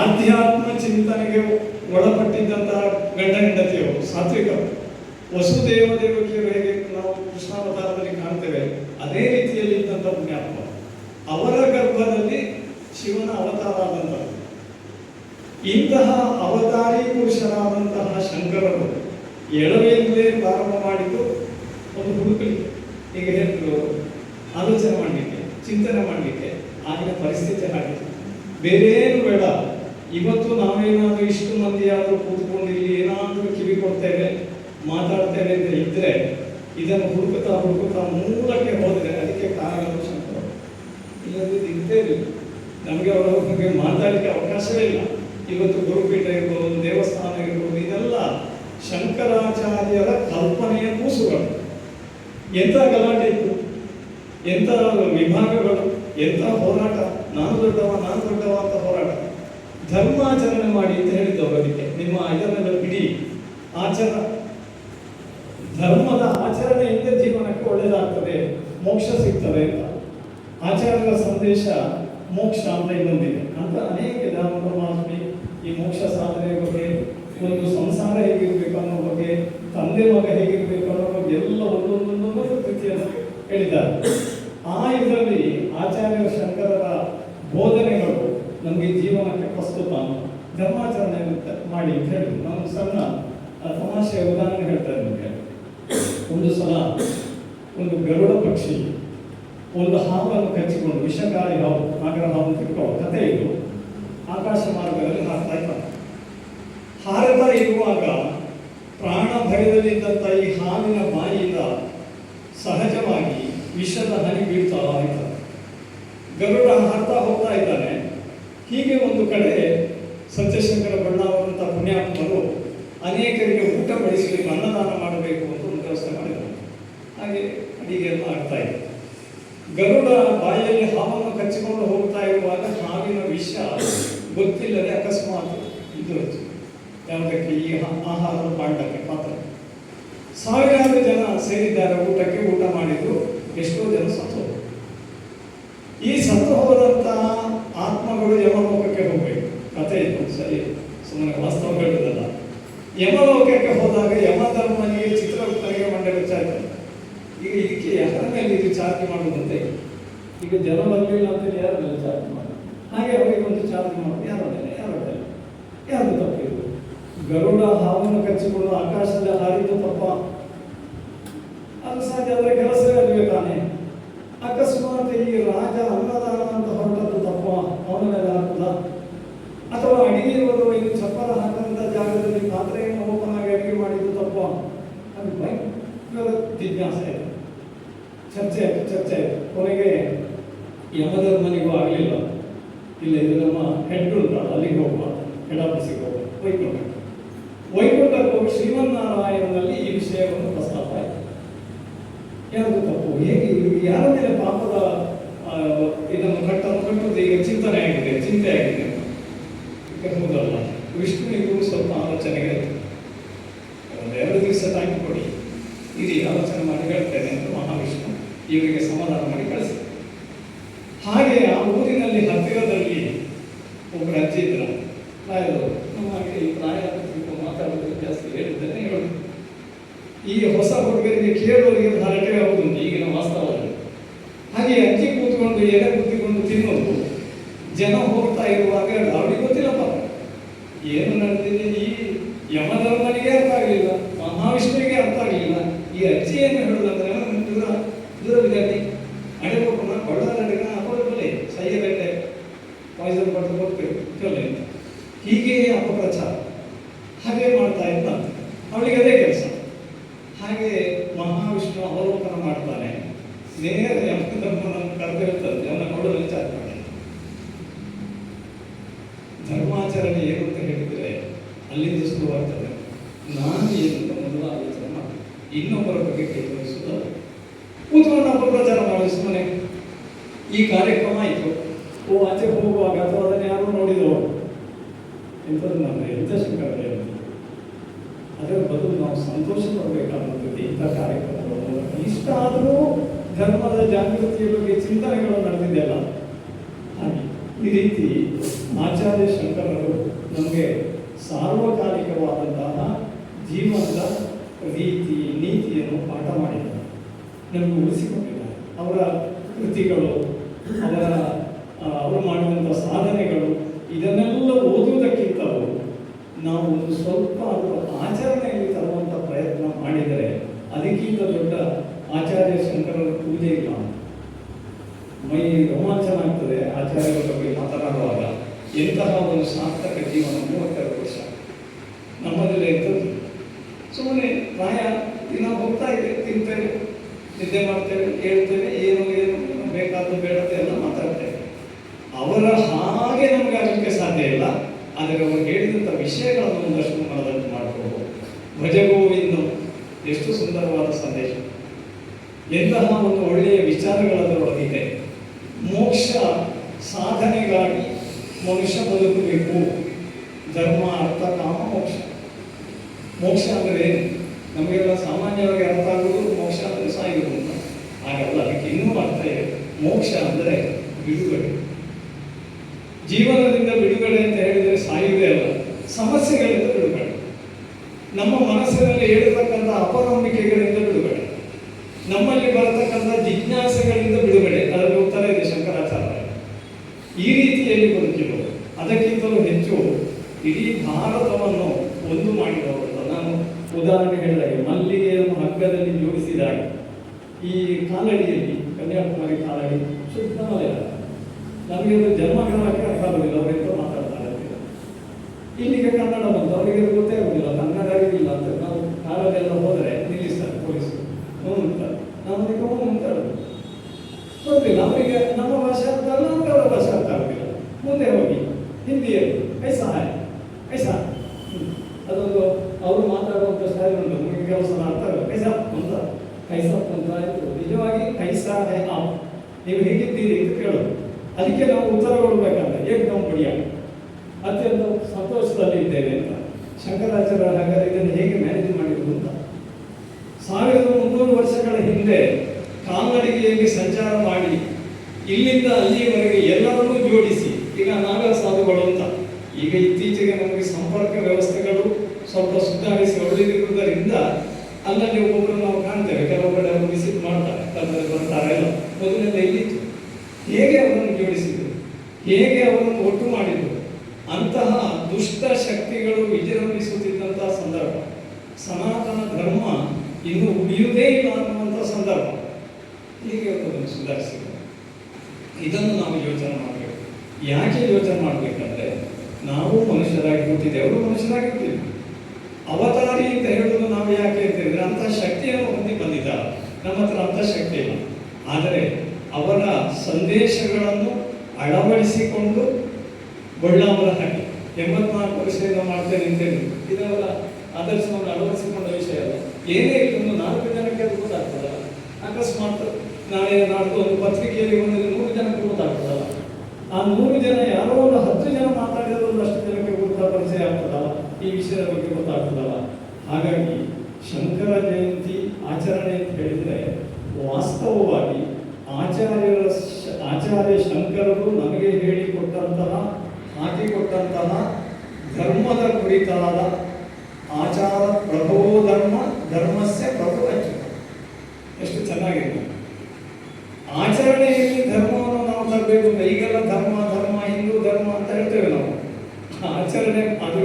ಆಧ್ಯಾತ್ಮ ಚಿಂತನೆಗೆ ಒಳಪಟ್ಟಿದ್ದಂತಹ ಗಂಡ ಹೆಂಡತಿಯವರು ಸಾತ್ವಿಕ ವಸುದೇವ ದೇವಕಿಯರು ಹೇಗೆ ನಾವು ಕೃಷ್ಣಾವತಾರದಲ್ಲಿ ಕಾಣ್ತೇವೆ, ಅದೇ ರೀತಿಯಲ್ಲಿ ಇದ್ದಂಥ ಪುಣ್ಯಾತ್ಮ. ಅವರ ಗರ್ಭದಲ್ಲಿ ಶಿವನ ಅವತಾರ ಆದಂತಹ ಇಂತಹ ಅವತಾರಿ ಪುರುಷರಾದಂತಹ ಶಂಕರರು ಎಳವೆಯಿಂದಲೇ ಪ್ರಾರಂಭ ಮಾಡಿದ್ದು ಒಂದು ಹುಡುಕಲಿಕ್ಕೆ ಈಗ ಹೇಳಿದ್ರು ಆಲೋಚನೆ ಮಾಡಲಿಕ್ಕೆ, ಚಿಂತನೆ ಮಾಡಲಿಕ್ಕೆ ಆಗಿನ ಪರಿಸ್ಥಿತಿ ಹಾಗೆ. ಬೇರೇನು ಬೇಡ. ಇವತ್ತು ನಾವೇನಾದ್ರೂ ಇಷ್ಟು ಮಂದಿ ಆದರೂ ಕೂತ್ಕೊಂಡು ಇಲ್ಲಿ ಏನಾದರೂ ಕಿವಿ ಕೊಡ್ತೇವೆ, ಮಾತಾಡ್ತೇವೆ ಅಂತ ಇದ್ರೆ ಇದನ್ನು ಹುಡುಕುತ್ತಾ ಹುಡುಕುತ್ತಾ ಮೂಲಕ್ಕೆ ಹೋದರೆ ಅದಕ್ಕೆ ಕಾರಣ ಸಂಕಟ ಇಲ್ಲದಿದ್ದು ಇದ್ದೇ ಇರಲಿಲ್ಲ ನಮಗೆ ಅವರ ಬಗ್ಗೆ ಮಾತಾಡಲಿಕ್ಕೆ ಅವಕಾಶವೇ ಇಲ್ಲ. ಇವತ್ತು ಗುರುಪೀಠ ಇರ್ಬೋದು, ದೇವಸ್ಥಾನ ಇರ್ಬೋದು, ಇದೆಲ್ಲ ಶಂಕರಾಚಾರ್ಯರ ಕಲ್ಪನೆಯ ಕೂಸುಗಳು. ಎಂಥ ಗಲಾಟೆ ಇತ್ತು? ಎಂಥ ವಿಭಾಗಗಳು? ಎಂಥ ಹೋರಾಟ? ನಾನು ದೊಡ್ಡವ ನಾನು ದೊಡ್ಡವ ಅಂತ ಹೋರಾಟ. ಧರ್ಮಾಚರಣೆ ಮಾಡಿ ಅಂತ ಹೇಳಿದ್ದು ಅವರಿಗೆ. ನಿಮ್ಮ ಇದನ್ನೆಲ್ಲ ಬಿಡಿ. ಆಚರ ಧರ್ಮದ ಆಚರಣೆಯಿಂದ ಜೀವನಕ್ಕೆ ಒಳ್ಳೆಯದಾಗ್ತದೆ ಮೋಕ್ಷ ಸಿಗ್ತದೆ ಅಂತ. ಆಚಾರ್ಯರ ಸಂದೇಶ ಮೋಕ್ಷ ಅಂತ ಇನ್ನೊಂದಿದೆ. ಅಂತ ಅನೇಕ ಧರ್ಮ ಪರಮಾತ್ಮಿ ಈ ಮೋಕ್ಷ ಸಾಧನೆ ಬಗ್ಗೆ, ಒಂದು ಸಂಸಾರ ಹೇಗಿರ್ಬೇಕು ಅನ್ನೋ ಬಗ್ಗೆ, ತಂದೆ ಮಗ ಹೇಗಿರ್ಬೇಕು ಅನ್ನೋ ಬಗ್ಗೆ ಎಲ್ಲ ಒಂದೊಂದೊಂದೊಂದು ಕೃತಿಯನ್ನು ಹೇಳಿದ್ದಾರೆ ಆ ಇದರಲ್ಲಿ ಆಚಾರ್ಯ ಶಂಕರರ ಬೋಧನೆಗಳು ನಮಗೆ ಜೀವನಕ್ಕೆ ಪ್ರಸ್ತುತ ಅಂತ ಧರ್ಮಾಚರಣೆ ಅಂತ ಮಾಡಿ ಅಂತ ಹೇಳಿದ್ರು ನಾನು ಸಣ್ಣ ಆ, ತಮಾಷೆಯ ಉದಾಹರಣೆ ಹೇಳ್ತಾರೆ ನಿಮಗೆ ಒಂದು ಸಲ ಒಂದು ಗರುಡ ಪಕ್ಷಿ. ಒಂದು ಹಾವನ್ನು ಕಚ್ಚಿಕೊಂಡು ವಿಷಕಾರಿ ಹಾವು ನಾಗರ ಹಾವು ತಿಳ್ಕೊಳ್ಳೋ ಕಥೆ ಇದು. ಆಕಾಶ ಮಾರ್ಗದಲ್ಲಿ ಹಾರ್ತಾ ಇದ್ದಾರೆ ಹಾರತಾ ಇರುವಾಗ ಪ್ರಾಣ ಭಯದಲ್ಲಿದ್ದಂಥ ಈ ಹಾವಿನ ಬಾಯಿಯಿಂದ ಸಹಜವಾಗಿ ವಿಷದ ಹನಿ ಬೀಳ್ತಾ ಇದ್ದಾರೆ ಗರುಡ ಹಾರ್ತಾ ಹೋಗ್ತಾ ಇದ್ದಾನೆ. ಹೀಗೆ ಒಂದು ಕಡೆ ಸತ್ಯಶಂಕರ ಅವರಂತ ಪುಣ್ಯಾತ್ಮರು ಅನೇಕರಿಗೆ ಊಟ ಬಡಿಸಲಿಕ್ಕೆ ಅನ್ನದಾನ ಮಾಡಬೇಕು ಅಂತ ಒಂದು ವ್ಯವಸ್ಥೆ ಹಾಗೆ ಅಡಿಗೆ ಎಲ್ಲ ಆಗ್ತಾ ಇದೆ ಗರುಡ ಬಾಯಲ್ಲಿ ಹಾವನ್ನು ಕಚ್ಚಿಕೊಂಡು ಹೋಗ್ತಾ ಇರುವಾಗ ಹಾವಿನ ವಿಷ ಗೊತ್ತಿಲ್ಲದೆ ಅಕಸ್ಮಾತ್ ಇದು. ಯಾವುದಕ್ಕೆ? ಈ ಆಹಾರ ಪಾಂಡಕ್ಕೆ ಪಾತ್ರ ಸಾವಿರಾರು ಜನ ಸೇರಿದ್ದಾರೆ, ಊಟಕ್ಕೆ ಊಟ ಮಾಡಿದ್ರು, ಎಷ್ಟೋ ಜನ ಸತ್ತು ಈ ಸತ್ತು ಹೋದಂತಹ ಆತ್ಮಗಳು ಯಮಲೋಕಕ್ಕೆ ಹೋಗ್ಬೇಕು ಕಥೆ ಇದು ಸರಿ ಸುಮ್ಮನೆ ವಾಸ್ತವ ಹೇಳುವುದಲ್ಲ ಯಮಲೋಕಕ್ಕೆ ಹೋದಾಗ ಯಮಧರ್ಮನಿಗೆ ಚಿತ್ರಗುಪ್ತನಿಗೆ ಮಂಡ್ಯ ಚಾಯ್ತಾರೆ ಈಗ ಇದಕ್ಕೆ ಯಾರ ಮೇಲೆ ಇದು ಚಾರ್ಜ್ ಮಾಡುವುದಂತೆ ಈಗ ಜನ ಬರಲಿಲ್ಲ ಅಂತ ಯಾರ ಮೇಲೆ ಚಾರ್ಜ್ ಮಾಡಿ ಹಾಗೆ ಅವರಿಗೆ ಒಂದು ಚಾರ್ಜ್ ಮಾಡೋದು ಯಾರ ಮೇಲೆ ಯಾರ ಮೇಲೆ ಯಾರು ತಪ್ಪಿದು ಗರುಡ ಹಾವನ್ನು ಕಚ್ಚಿಕೊಂಡು ಆಕಾಶದಲ್ಲಿ ಹಾರಿದ್ದು ತಪ್ಪ ಅದು ಸಾಧ್ಯ ಅದರ ಕೆಲಸವೇ ಅಲ್ಲಿಗೆ ತಾನೆ. ಅಕಸ್ಮಾತ್ ಈ ರಾಜ ಅನ್ನದಾನ ಅಂತ ಹೊರಟದ್ದು ತಪ್ಪ. ಅವನ ಮೇಲೆ ಹಾಕುದ ಅಥವಾ ಅಡಿಗೆ ಇನ್ನು ಇದು ಚಪ್ಪರ ಹಾಕಂತ ಜಾಗದಲ್ಲಿ ಪಾತ್ರೆಯನ್ನು ಓಪನ್ ಆಗಿ ಅಡಿಗೆ ಮಾಡಿದ್ದು ತಪ್ಪ? ಅದು ಭಯಂಕರ ಜಿಜ್ಞಾಸೆ ಚರ್ಚೆ ಆಯಿತು ಚರ್ಚೆ ಆಯಿತು ಕೊನೆಗೆ ಯಮಧರ್ಮನಿಗೂ ಆಗಲಿಲ್ಲ. ಇಲ್ಲ ಇದು ನಮ್ಮ ಹೆಡ್ ಉಂಟಲ್ಲ ಅಲ್ಲಿಗೆ ಹೋಗುವ. ಹೆಡ್ ಆಫೀಸಿಗೆ ಹೋಗುವ. ವೈಕುಂಠ. ವೈಕುಂಠಕ್ಕೆ ಹೋಗಿ ಶ್ರೀಮನ್ನಾರಾಯಣನಲ್ಲಿ ಈ ವಿಷಯವನ್ನು ಪ್ರಸ್ತಾಪ ಆಯಿತು. ಯಾವುದು ತಪ್ಪು? ಹೇಗೆ ಯಾರ ಮೇಲೆ ಪಾಪದ ಇದನ್ನು ಕಟ್ಟನ್ನು ಕಟ್ಟುವುದು ಈಗ ಚಿಂತನೆ ಆಗಿದೆ, ಚಿಂತೆ ಆಗಿದೆ. ಹೌದಲ್ಲ ವಿಷ್ಣುವಿಗೂ ಸ್ವಲ್ಪ ಆಲೋಚನೆಗೆ ಎರಡು ದಿವಸ ಟೈಮ್ ಕೊಡಿ. ಇರಿ, ಆಲೋಚನೆ ಮಾಡಿ ಹೇಳ್ತೇನೆ ಅಂತ ಮಹಾವಿಷ್ಣು ಇವರಿಗೆ ಸಮಾಧಾನ ಮಾಡಿ ಕಳಿಸಿ. ಹಾಗೆ ಆ ಊರಿನಲ್ಲಿ ಹತ್ತಿರದಲ್ಲಿ ಒಬ್ಬರು ಅಜ್ಜಿ ಇದ್ರ. ಪ್ರಾಯದವರು ನಮಗೆ ಈ ಪ್ರಾಯ ಮಾತಾಡೋದು ಜಾಸ್ತಿ ಹೇಳಿದ್ದೇನೆ, ಹೇಳೋದು. ಈ ಹೊಸ ಹುಡುಗರಿಗೆ ಕೇಳೋರಿಗೆ ಹರಟೆ ಆಗುವುದುಂಟು ಈಗಿನ ವಾಸ್ತವದಲ್ಲಿ. ಹಾಗೆ ಅಜ್ಜಿ ಕೂತ್ಕೊಂಡು ಎಲೆ ಕೂತ್ಕೊಂಡು ತಿನ್ನೋದು ಜನ ಹೋಗ್ತಾ ಇರುವಾಗ ಅವ್ರಿಗೆ ಗೊತ್ತಿಲ್ಲಪ್ಪ ಏನು ನಡೆದಿದೆ ಈ ಯಮಧರ್ಮನಿಗೆ ಅರ್ಥ ಆಗಲಿಲ್ಲ, ಮಹಾವಿಷ್ಣುವಿಗೆ ಅರ್ಥ ಆಗಲಿಲ್ಲ. ಈ ಅಜ್ಜಿ ಏನು ಹೇಳುದಂದ್ರೆ "ನಾನು ದೂರ ದೂರ ವಿದ್ಯಾರ್ಥಿ ಅಡೆಬೇಕು ನಾ ಬಳ್ಳಾರಡಿಗ ಅಪೋಲೇ ಸೈಯದಡ್ಡೆ ಪಾಯ್ಸನ್ ಪಡೆದು ಹೋಗ್ತೇವೆ ಹೀಗೆ ಅಪಪ್ರಚಾರ ಹಾಗೆ ಮಾಡ್ತಾ ಇದ್ದ ಅವಳಿಗೆ ಅದೇ ಕೆಲಸ ಹಾಗೆ ಮಹಾವಿಷ್ಣು ಅವಲೋಕನ ಮಾಡ್ತಾನೆ ನೇರ ಯಮಧರ್ಮನನ್ನು ಕರೆದಿರುತ್ತದೆ ಅವನ ನೋಡಲು ವಿಚಾರ ಮಾಡಿ ಧರ್ಮಾಚರಣೆ ಏನು ಅಂತ ಹೇಳಿದ್ರೆ ಅಲ್ಲಿಂದ ಶುರುವಾಗ್ತದೆ ನಾನು ಏನಂತ ಮೊದಲು ಆಲೋಚನೆ ಮಾಡ್ತೀನಿ. ಇನ್ನೊಬ್ಬರ ಬಗ್ಗೆ ಕೈಗೊಳಿಸೋದು ಕೂತ್ಕೊಂಡು ಅಪಪ್ರಚಾರ ಮಾಡಿ ಸುಮ್ಮನೆ ಈ ಕಾರ್ಯಕ್ರಮ ಆಯಿತು. ಓ, ಆಚೆ ಹೋಗುವಾಗ ಅಥವಾ ಅದನ್ನು ಯಾರು ನೋಡಿದ್ರು. ಎಂಥದ್ದು ನಮ್ಮ ಎಂಥ ಶಂಕರ ಅದರ ಬದಲು ನಾವು ಸಂತೋಷ ಪಡಬೇಕಾದಂಥದ್ದು ಇಂಥ ಕಾರ್ಯಕ್ರಮಗಳ ಇಷ್ಟ ಆದರೂ ಧರ್ಮದ ಜಾಗೃತಿಯ ಬಗ್ಗೆ ಚಿಂತನೆಗಳು ನಡೆದಿದೆಯಲ್ಲ. ಹಾಗೆ ಈ ರೀತಿ ಆಚಾರ್ಯ ಶಂಕರರು ನಮಗೆ ಸಾರ್ವಕಾಲಿಕವಾದಂತಹ ಜೀವನದ ರೀತಿ, ನೀತಿಯನ್ನು ಪಾಠ ಮಾಡಿದ್ದಾರೆ. ನಮಗೆ ಉಳಿಸಿಕೊಂಡಿದ್ದಾರೆ. ಅವರ ಕೃತಿಗಳು, ಅವರ ಅವರು ಮಾಡುವಂಥ ಸಾಧನೆಗಳು, ಇದನ್ನೆಲ್ಲ ಓದುವುದಕ್ಕಿಂತಲೂ ನಾವು ಒಂದು ಸ್ವಲ್ಪ ಅದರ ಆಚರಣೆಯಲ್ಲಿ ತರುವಂಥ ಪ್ರಯತ್ನ ಮಾಡಿದರೆ ಅದಕ್ಕಿಂತ ದೊಡ್ಡ ಆಚಾರ್ಯ ಶಂಕರರ ಪೂಜೆ ಇಲ್ಲ ಮೈ ರೋಮಾಂಚನ ಆಗ್ತದೆ ಆಚಾರ್ಯರ ಬಗ್ಗೆ ಮಾತನಾಡುವಾಗ ಎಂತಹ ಒಂದು ಸಾರ್ಥಕ ಜೀವನ ಮೂವತ್ತೆರಡು ವರ್ಷ ನಮ್ಮದಲ್ಲೇ ಇರ್ತದೆ. ಸುಮ್ಮನೆ ಪ್ರಾಯ ದಿನ ಹೋಗ್ತಾ ಇದೆ, ತಿಂತೇವೆ, ನಿದ್ದೆ ಮಾಡ್ತೇವೆ, ಹೇಳ್ತೇವೆ, ಏನು ಏನು ಬೇಕಾದ ಬೇಡತೆ ಎಲ್ಲ ಮಾತಾಡ್ತೇವೆ. ಅವರ ಹಾಗೆ ನಮಗೆ ಆಗಲಿಕ್ಕೆ ಸಾಧ್ಯ ಇಲ್ಲ. ಆದರೆ ಅವರು ಹೇಳಿದಂಥ ವಿಷಯಗಳನ್ನು ಒಂದಷ್ಟು ಮನದಲ್ಲಿ ಮಾಡಿಕೊಂಡು ಭಜಗೋವಿಂದ ಎಷ್ಟು ಸುಂದರವಾದ ಸಂದೇಶ. ಎಂತಹ ಒಂದು ಒಳ್ಳೆಯ ವಿಚಾರಗಳದರೊಳಗಿದೆ. ಮೋಕ್ಷ ಸಾಧನೆಗಾಗಿ ಮನುಷ್ಯ ಬದುಕಬೇಕು. ಧರ್ಮ, ಅರ್ಥ, ಕಾಮ, ಮೋಕ್ಷ. ಮೋಕ್ಷ ಅಂದರೆ? ನಮಗೆಲ್ಲ ಸಾಮಾನ್ಯವಾಗಿ ಅರ್ಥ ಆಗುವುದು ಮೋಕ್ಷ ಅಂದರೆ ಸಾಯುವುದು ಅಂತ. ಹಾಗಲ್ಲ, ಅದಕ್ಕೆ ಇನ್ನೂ ಅರ್ಥ ಇದೆ. ಮೋಕ್ಷ ಅಂದರೆ ಬಿಡುಗಡೆ. ಜೀವನದಿಂದ ಬಿಡುಗಡೆ ಅಂತ ಹೇಳಿದರೆ ಸಾಯುವುದೇ ಅಲ್ಲ, ಸಮಸ್ಯೆಗಳಿಂದ ಬಿಡುಗಡೆ. ನಮ್ಮ ಮನಸ್ಸಿನಲ್ಲಿ ಹೇಳಿರ್ತಕ್ಕಂಥ ಅಪನಂಬಿಕೆಗಳಿಂದ ಬಿಡುಗಡೆ. ನಮ್ಮಲ್ಲಿ ಬರತಕ್ಕಂಥ ಜಿಜ್ಞಾಸೆಗಳಿಂದ ಬಿಡುಗಡೆ. ಅದರಲ್ಲಿ ಉತ್ತರ ಇದೆ ಶಂಕರಾಚಾರ್ಯ. ಈ ರೀತಿಯಲ್ಲಿ ಬದುಕಿರೋ ಅದಕ್ಕಿಂತಲೂ ಹೆಚ್ಚು ಇಡೀ ಭಾರತವನ್ನು ಒಂದು ಮಾಡಿದವರು ಉದಾಹರಣೆ ಹೇಳಿದಾಗೆ, ಮಲ್ಲಿಗೆಯನ್ನು ಹಗ್ಗದಲ್ಲಿ ಜೋಡಿಸಿದಾಗ, ಈ ಕಾಲಡಿಯಲ್ಲಿ, ಕನ್ಯಾಕುಮಾರಿ ಕಾಲಡಿ ಶುದ್ಧ ಮಲಯಾಳ. ನಮಗೆ ಒಂದು ಜನ್ಮಗ್ರಹಕ್ಕೆ ಅರ್ಥ ಆಗೋದಿಲ್ಲ ಅವರೆಂತ ಮಾತಾಡ್ತಾರೆ ಇಲ್ಲಿ ಇಲ್ಲಿಗೆ ಕನ್ನಡ ಬಂತು, ಅವರಿಗೆ ಗೊತ್ತೇ ಆಗೋದಿಲ್ಲ ಕನ್ನಡ ಅರಿವಿಲ್ಲ ಅಂತ ನಾವು ಕಾಲದೆಲ್ಲ ಹೋದರೆ ನಿಲ್ಲಿಸ್ತಾರೆ ಪೊಲೀಸರು. ಹ್ಞೂ ಅಂತಾರೆ. ನಾವು ಅದಕ್ಕೆ ಹ್ಞೂ ಅಂತಾರೆ. ಗೊತ್ತಿಲ್ಲ, ಅವರಿಗೆ ನಮ್ಮ ಭಾಷೆ ಅರ್ಥ ಅಲ್ಲ ಅಂತ ಅವರ ಭಾಷೆ ಅರ್ಥ ಆಗೋದಿಲ್ಲ. ಮುಂದೆ ಹೋಗಿ, ಹಿಂದಿಯಲ್ಲಿ ಐಸಾ ಹಾಯ್ ಐಸಾ ಹ್ಮ್. ಅದೊಂದು ಅವರು ಮಾತಾಡುವಂಥ ಸ್ಟೈಲ್ ಉಂಟು ನಮಗೆ ಕೆಲವು ಅಂತ ಐಸಾ ಅಂತ ಐಸಾ ಅಂತ ಆಯ್ತು. ನಿಜವಾಗಿ ಆಪ್. ನೀವು ಹೇಗಿದ್ದೀರಿ ಅಂತ ಕೇಳೋದು ಅದಕ್ಕೆ ನಾವು ಉತ್ತರ ಕೊಡಬೇಕಂದ್ರೆ ಏಕದಮ್ ಬಡಿಯ ಅತ್ಯಂತ ಸಂತೋಷದಲ್ಲಿ ಇದ್ದೇವೆ ಅಂತ. ಶಂಕರಾಚಾರ್ಯ ಹಾಗಾದ್ರೆ ಇದನ್ನು ಹೇಗೆ ಮ್ಯಾನೇಜ್ ಮಾಡಿದ್ರು ಅಂತ. ಸಾವಿರದ ಮುನ್ನೂರು ವರ್ಷಗಳ ಹಿಂದೆ ಕಾಲ್ನಡಿಗೆಯಲ್ಲಿ ಸಂಚಾರ ಮಾಡಿ, ಇಲ್ಲಿಂದ ಅಲ್ಲಿಯವರೆಗೆ ಎಲ್ಲರನ್ನೂ ಜೋಡಿಸಿ, ಈಗ ನಾಗರ ಸಾಧುಗಳು ಅಂತ. ಈಗ ಇತ್ತೀಚೆಗೆ ನಮಗೆ ಸಂಪರ್ಕ ವ್ಯವಸ್ಥೆಗಳು ಸ್ವಲ್ಪ ಸುಧಾರಿಸಿ ಒಳ್ಳೆದಿರುವುದರಿಂದ ಅಲ್ಲಲ್ಲಿ ಒಬ್ಬೊಬ್ಬರು ನಾವು ಕಾಣ್ತೇವೆ. ಕೆಲವು ಕಡೆ ಅವರು ವಿಸಿಟ್ ಮಾಡ್ತಾರೆ. ತಂದೆ ಬರ್ತಾರೆ ಎಲ್ಲ. ಮೊದಲೆಲ್ಲ ಇಲ್ಲಿತ್ತು ಹೇಗೆ ಅವರನ್ನು ಜೋಡಿಸಿದರು? ಹೇಗೆ ಅವರನ್ನು ಒಟ್ಟು ಮಾಡಿದರು? ಅಂತಹ ದುಷ್ಟ ಶಕ್ತಿಗಳು ವಿಜೃಂಭಿಸುತ್ತಿದ್ದಂತಹ ಸಂದರ್ಭ. ಸನಾತನ ಧರ್ಮ ಇನ್ನು ಉಳಿಯುವುದೇ ಇಲ್ಲ ಅನ್ನುವಂಥ ಸಂದರ್ಭ. ಹೀಗೆ ಅವರನ್ನು ಸುಧಾರಿಸಿದರು ಇದನ್ನು ನಾವು ಯೋಚನೆ ಮಾಡಬೇಕು. ಯಾಕೆ ಯೋಚನೆ ಮಾಡಬೇಕಂದ್ರೆ, ನಾವು ಮನುಷ್ಯರಾಗಿ ಹುಟ್ಟಿದ್ದೇವೆ. ಅವರು ಮನುಷ್ಯರಾಗಿ ಹುಟ್ಟಿದ್ರು. ಅವತಾರಿ ಅಂತ ಹೇಳುವುದು ನಾವು ಯಾಕೆ ಅಂತ ಹೇಳಿದ್ರೆ ಶಕ್ತಿಯನ್ನು ಹೊಂದಿ ಬಂದಿದ್ದಾರೆ. ನಮ್ಮ ಹತ್ರ ಅಂಥ ಶಕ್ತಿ ಇಲ್ಲ. ಆದರೆ ಅವರ ಸಂದೇಶಗಳನ್ನು ಅಳವಡಿಸಿಕೊಂಡು ಬಳ್ಳಾವರ ಹಾಕಿ. ಎಂಬತ್ನಾಲ್ಕು ವರ್ಷದಿಂದ ಮಾಡ್ತೇನೆ ಅಂತೇಳಿ ಇದೆಲ್ಲ ಆದರ್ಶವನ್ನು ಅಳವಡಿಸಿಕೊಂಡ ವಿಷಯ ಅಲ್ಲ. ಏನೇ ಒಂದು ನಾಲ್ಕು ಜನಕ್ಕೆ ಅದು ಗೊತ್ತಾಗ್ತದಲ್ಲ. ಅಕಸ್ಮಾತ್ ನಾಳೆ ನಾಡ್ದು ಒಂದು ಪತ್ರಿಕೆಯಲ್ಲಿ ಒಂದು ನೂರು ಜನಕ್ಕೆ ಗೊತ್ತಾಗ್ತದಲ್ಲ. ಆ ನೂರು ಜನ ಯಾರೋ ಒಂದು ಹತ್ತು ಜನ ಮಾತಾಡಿದ್ರು ಅಷ್ಟು ಜನಕ್ಕೆ ಗೊತ್ತಾಗ ಪರಿಚಯ ಆಗ್ತದಲ್ಲ. ಈ ವಿಷಯದ ಬಗ್ಗೆ ಗೊತ್ತಾಗ್ತದಲ್ಲ? ಹಾಗಾಗಿ ಶಂಕರ ಜಯಂತಿ ಆಚರಣೆ ಅಂತ ಹೇಳಿದರೆ ವಾಸ್ತವವಾಗಿ ಆಚಾರ್ಯರ ಆಚಾರ್ಯ ಶಂಕರರು ನಮಗೆ ಹೇಳಿಕೊಟ್ಟಂತಹ ಹಾಕಿಕೊಟ್ಟಂತಹ ಧರ್ಮದ ಕುರಿತಾದ ಆಚಾರ ಪ್ರಭೋ ಧರ್ಮ ಧರ್ಮಸ್ಯ ಪ್ರಭು ಅಚ್ಯುತ ಎಷ್ಟು ಚೆನ್ನಾಗಿದೆ ಆಚರಣೆಯಲ್ಲಿ ಧರ್ಮವನ್ನು ನಾವು ತರಬೇಕು ಅಂತ ಈಗೆಲ್ಲ ಧರ್ಮ ಧರ್ಮ ಹಿಂದೂ ಧರ್ಮ ಅಂತ ಹೇಳ್ತೇವೆ ನಾವು ಆಚರಣೆ ಅದು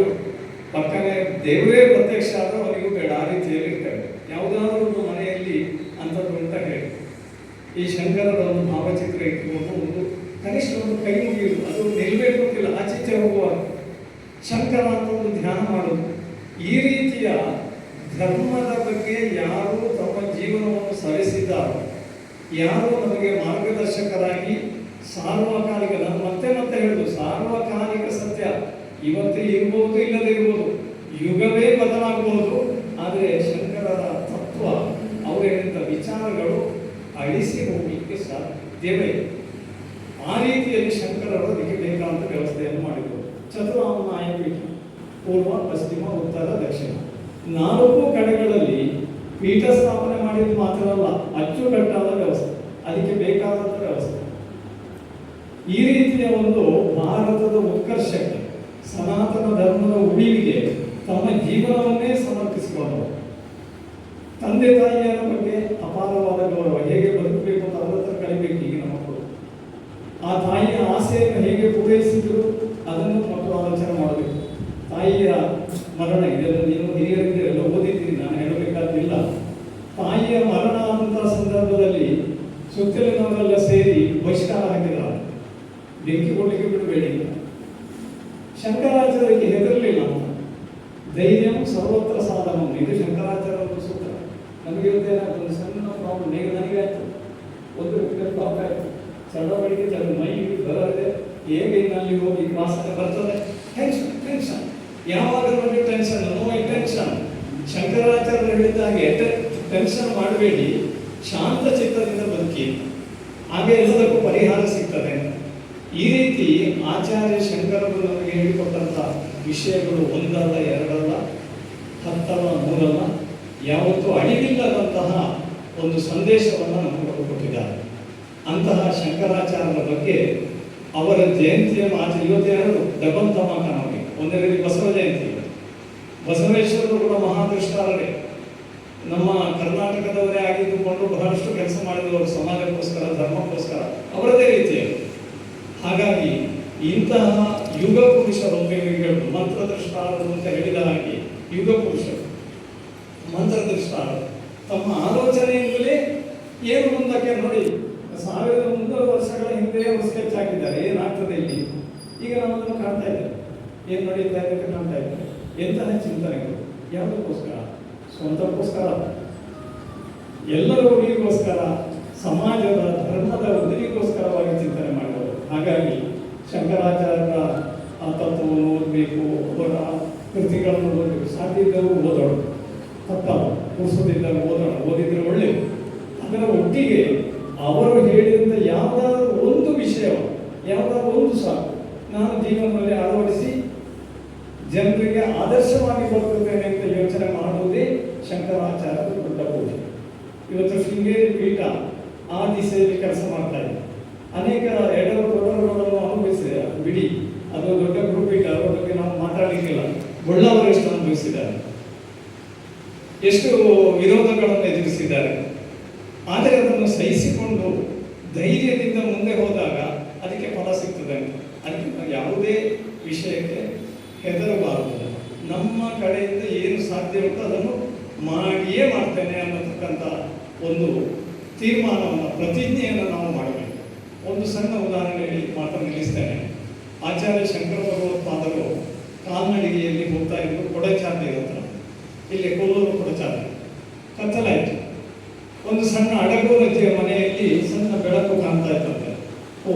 ಪಕ್ಕನೆ ದೇವರೇ ಪ್ರತ್ಯಕ್ಷ ಆದ್ರೆ ಅವನಿಗೂ ಬೇಡ ಆ ರೀತಿಯಲ್ಲಿ ಇರ್ತವೆ ಯಾವುದಾದ್ರೂ ಒಂದು ಮನೆಯಲ್ಲಿ ಅಂಥದ್ದು ಅಂತ ಹೇಳಿ. ಈ ಶಂಕರರ ಒಂದು ಭಾವಚಿತ್ರ ಇಟ್ಕೊಂಡು ಒಂದು ಕನಿಷ್ಠ ಒಂದು ಕೈ ಮುಗಿಯುವುದು, ಅದು ನಿಲ್ಲಬೇಕು ಅಂತಿಲ್ಲ, ಆಚೀಚೆ ಹೋಗುವಾಗ ಶಂಕರ ಅಂತ ಒಂದು ಧ್ಯಾನ ಮಾಡೋದು ಈ ರೀತಿಯ ಧರ್ಮದ ಬಗ್ಗೆ ಯಾರು ತಮ್ಮ ಜೀವನವನ್ನು ಸವೆಸಿದ್ದಾರೋ ಯಾರು ನಮಗೆ ಮಾರ್ಗದರ್ಶಕರಾಗಿ ಸಾರ್ವಕಾಲಿಕ, ನಾನು ಮತ್ತೆ ಮತ್ತೆ ಹೇಳುದು, ಸಾರ್ವಕಾಲಿಕ ಸತ್ಯ. ಇವತ್ತು ಇರ್ಬೋದು ಇಲ್ಲದೆ ಇರ್ಬೋದು ಯುಗವೇ ಬದಲಾಗಬಹುದು ಆದರೆ ಶಂಕರರ ತತ್ವ ಅವರು ಹೇಳಿದ ವಿಚಾರಗಳು ಅಳಿಸಿ ಹೋಗಲಿಕ್ಕೆ ಇಲ್ಲ. ಆ ರೀತಿಯಲ್ಲಿ ಶಂಕರರು ಅದಕ್ಕೆ ಬೇಕಾದಂತ ವ್ಯವಸ್ಥೆಯನ್ನು ಮಾಡಿದರು. ಚತುರ ಪೀಠ ಪೂರ್ವ, ಪಶ್ಚಿಮ, ಉತ್ತರ, ದಕ್ಷಿಣ. ನಾಲ್ಕು ಕಡೆಗಳಲ್ಲಿ ಪೀಠ ಸ್ಥಾಪನೆ ಮಾಡಿದ್ದು ಮಾತ್ರ ಅಲ್ಲ, ಅಚ್ಚುಕಟ್ಟಾದ ವ್ಯವಸ್ಥೆ, ಅದಕ್ಕೆ ಬೇಕಾದಂತ ವ್ಯವಸ್ಥೆ. ಈ ರೀತಿಯ ಒಂದು ಭಾರತದ ಉತ್ಕರ್ಷಕ್ಕೆ, ಸನಾತನ ಧರ್ಮದ ಉಳಿವಿಗೆ ತಮ್ಮ ಜೀವನವನ್ನೇ ಸಮರ್ಪಿಸಿಕೊಂಡರು ತಂದೆ ತಾಯಿಯರ ಬಗ್ಗೆ ಅಪಾರವಾದ ಗೌರವ ಹೇಗೆ ಬದುಕಬೇಕು ಅಂತ ಅವರ ಕಲಿಬೇಕು ಈಗಿನ ಮಕ್ಕಳು. ಆ ತಾಯಿಯ ಆಸೆಯನ್ನು ಹೇಗೆ ಪೂರೈಸಿದ್ರು ಅದನ್ನು ಮಕ್ಕಳು ಆಲೋಚನೆ ಮಾಡಬೇಕು. ತಾಯಿಯ ಮರಣ ಇದೆಲ್ಲ ನೀವು ಹಿರಿಯರಿದ್ದೀರೆಲ್ಲ ಓದಿದ್ದೀರಿ, ನಾನು ಹೇಳಬೇಕಾದಿಲ್ಲ ತಾಯಿಯ ಮರಣ ಅಂತ ಸಂದರ್ಭದಲ್ಲಿ ಸುತ್ತಲಿನವರೆಲ್ಲ ಸೇರಿ ಬಹಿಷ್ಕಾರ ಹಾಕಿದ್ದಾರೆ. ಬೆಂಕಿ ಕೊಡ್ಲಿಕ್ಕೆ ಬಿಡಬೇಡಿ. ಶಂಕರಾಚಾರ್ಯಕ್ಕೆ ಹೆದರಲಿಲ್ಲ ಧೈರ್ಯ ಸರ್ವತ್ರ ಸಾಧನ ಇದು ಶಂಕರಾಚಾರ್ಯ ನಮಗೆ ಒಂದು ಸಣ್ಣ ಪ್ರಾಬ್ಲಮ್ ನೇಗ ನನಗೆ ಆಯ್ತು. ಒಂದು ವ್ಯಕ್ತಿ ಪಾಪ ಆಯ್ತು. ಚಳವಳಿಗೆ ತನ್ನ ಮೈ ಬರದೆ ಹೇಗೆ ಅಲ್ಲಿ ಹೋಗಿ ವಾಸನೆ ಬರ್ತದೆ? ಟೆನ್ಷನ್ ಟೆನ್ಷನ್ ಯಾವಾಗ ನೋಡಿ ಟೆನ್ಷನ್ ನೋ ಟೆನ್ಷನ್ ಶಂಕರಾಚಾರ್ಯರು ಹೇಳಿದ ಹಾಗೆ ಟೆನ್ಷನ್ ಮಾಡಬೇಡಿ. ಶಾಂತ ಚಿತ್ತದಿಂದ ಬದುಕಿ. ಹಾಗೆ ಎಲ್ಲದಕ್ಕೂ ಪರಿಹಾರ ಸಿಗ್ತದೆ. ಈ ರೀತಿ ಆಚಾರ್ಯ ಶಂಕರರು ನಮಗೆ ಹೇಳಿಕೊಟ್ಟಂತ ವಿಷಯಗಳು ಒಂದಲ್ಲ, ಎರಡಲ್ಲ, ಹತ್ತಲ್ಲ ಮೂರಲ್ಲ ಯಾವತ್ತೂ ಅಳಿವಿಲ್ಲದಂತಹ ಒಂದು ಸಂದೇಶವನ್ನು ನಮಗೆ ಕೊಟ್ಟಿದ್ದಾರೆ. ಅಂತಹ ಶಂಕರಾಚಾರ್ಯರ ಬಗ್ಗೆ ಅವರ ಜಯಂತಿಯನ್ನು ಆಚೆ ಇವತ್ತೆರಡು ಡಬಲ್ ತಮಾಕ ನಮಗೆ ಒಂದರಲ್ಲಿ ಬಸವ ಜಯಂತಿ. ಬಸವೇಶ್ವರರು ಕೂಡ ಮಹಾದೃಷ್ಟಾರರೇ ನಮ್ಮ ಕರ್ನಾಟಕದವರೇ ಆಗಿದ್ದುಕೊಂಡು ಬಹಳಷ್ಟು ಕೆಲಸ ಮಾಡಿದವರು ಸಮಾಜಕ್ಕೋಸ್ಕರ, ಧರ್ಮಕ್ಕೋಸ್ಕರ, ಅವರದೇ ರೀತಿಯಲ್ಲಿ. ಹಾಗಾಗಿ ಇಂತಹ ಯುಗ ಪುರುಷರು ಮಂತ್ರದೃಷ್ಟಾರರು ಅಂತ ಹೇಳಿದ ಹಾಗೆ ಯುಗ ಪುರುಷರು ಮಂತ್ರದೃಷ್ಟಾರರು ತಮ್ಮ ಆಲೋಚನೆಯಿಂದಲೇ ಏನು ಮುಂದಕ್ಕೆ ನೋಡಿ, ಸಾವಿರದ ಮುನ್ನೂರು ವರ್ಷಗಳ ಹಿಂದೆ ಅವರು ಸ್ಕೆಚ್ ಹಾಕಿದ್ದಾರೆ. ಏನಾಗ್ತದೆ ಇಲ್ಲಿ? ಈಗ ನಾವು ಅದನ್ನು ಕಾಣ್ತಾ ಇದ್ದೇವೆ ಏನು ನಡೀತಾ ಇದ್ದಾರೆ ಕಾಣ್ತಾ ಇದ್ದೇವೆ ಎಂತಹ ಚಿಂತನೆಗಳು? ಯಾವುದಕ್ಕೋಸ್ಕರ? ಸ್ವಂತಕ್ಕೋಸ್ಕರ? ಎಲ್ಲರ ಸಮಾಜದ ಧರ್ಮದ ಉದರಿಗೋಸ್ಕರವಾಗಿ ಚಿಂತನೆ ಮಾಡಿದರು ಹಾಗಾಗಿ ಶಂಕರಾಚಾರ್ಯರ ಆ ತತ್ವವನ್ನು ಓದಬೇಕು, ಅವರ ಕೃತಿಗಳನ್ನು ಓದಬೇಕು. ಸಾಧ್ಯವೂ ಓದೋಣ. ತಪ್ಪಲ್ಲ ಪುರುಷದಿದ್ದಾಗ ಓದೋಣ, ಓದಿದ್ರೆ ಒಳ್ಳೆಯದು ಅದರ ಒಟ್ಟಿಗೆ ಅವರು ಹೇಳಿದಂಥ ಯಾವುದಾದ್ರೂ ಒಂದು ವಿಷಯ, ಯಾವುದಾದ್ರೂ ಒಂದು ಸಾಕು, ನಾನು ಜೀವನದಲ್ಲಿ ಅಳವಡಿಸಿ ಜನರಿಗೆ ಆದರ್ಶವಾಗಿ ಬದುಕುತ್ತೇನೆ ಅಂತ ಯೋಚನೆ ಮಾಡುವುದೇ ಶಂಕರಾಚಾರ್ಯರ ದೊಡ್ಡ ಪೂಜೆ ಇವತ್ತು ಶೃಂಗೇರಿ ಪೀಠ ಆ ದಿಸೆಯಲ್ಲಿ ಕೆಲಸ ಮಾಡ್ತಾ ಇದೆ. ಅನೇಕ ಎಡರು ತೊಡರುಗಳನ್ನು ಅನುಭವಿಸಿದೆ. ಬಿಡಿ, ಅದು ದೊಡ್ಡ ಗುರುಪೀಠ, ಅದರ ಬಗ್ಗೆ ನಾವು ಮಾತಾಡಲಿಕ್ಕಿಲ್ಲ. ಒಳ್ಳೆಯವರು ಎಷ್ಟು ಅನುಭವಿಸಿದ್ದಾರೆ. ಎಷ್ಟು ವಿರೋಧಗಳನ್ನು ಎದುರಿಸಿದ್ದಾರೆ. ಆದರೆ ಅದನ್ನು ಸಹಿಸಿಕೊಂಡು ಧೈರ್ಯದಿಂದ ಮುಂದೆ ಹೋದಾಗ ಅದಕ್ಕೆ ಫಲ ಸಿಗ್ತದೆ. ಅದಕ್ಕೆ ಯಾವುದೇ ವಿಷಯಕ್ಕೆ ಹೆದರಬಾರದು. ನಮ್ಮ ಕಡೆಯಿಂದ ಏನು ಸಾಧ್ಯ ಉಂಟು ಅದನ್ನು ಮಾಡಿಯೇ ಮಾಡ್ತೇನೆ ಅನ್ನತಕ್ಕಂಥ ಒಂದು ತೀರ್ಮಾನವನ್ನು, ಪ್ರತಿಜ್ಞೆಯನ್ನು ನಾವು ಮಾಡಬೇಕು. ಒಂದು ಸಣ್ಣ ಉದಾಹರಣೆಯಲ್ಲಿ ಮಾತ್ರ ನಿಲ್ಲಿಸ್ತೇನೆ. ಆಚಾರ್ಯ ಶಂಕರ ಭಗವತ್ಪಾದರು ಕಾಲ್ನಡಿಗೆಯಲ್ಲಿ ಹೋಗ್ತಾ ಇದ್ರು ಕೊಡಚಾರ್ಯ ಹತ್ರ. ಇಲ್ಲಿ ಕೊಲ್ಲೂರು ಕೂಡ ಚಾಲನೆ. ಕತ್ತಲಾಯಿತು ಒಂದು ಸಣ್ಣ ಅಡಗು ರಜೆಯ ಮನೆಯಲ್ಲಿ ಸಣ್ಣ ಬೆಳಕು ಕಾಣ್ತಾ ಇತ್ತಂತೆ ಓ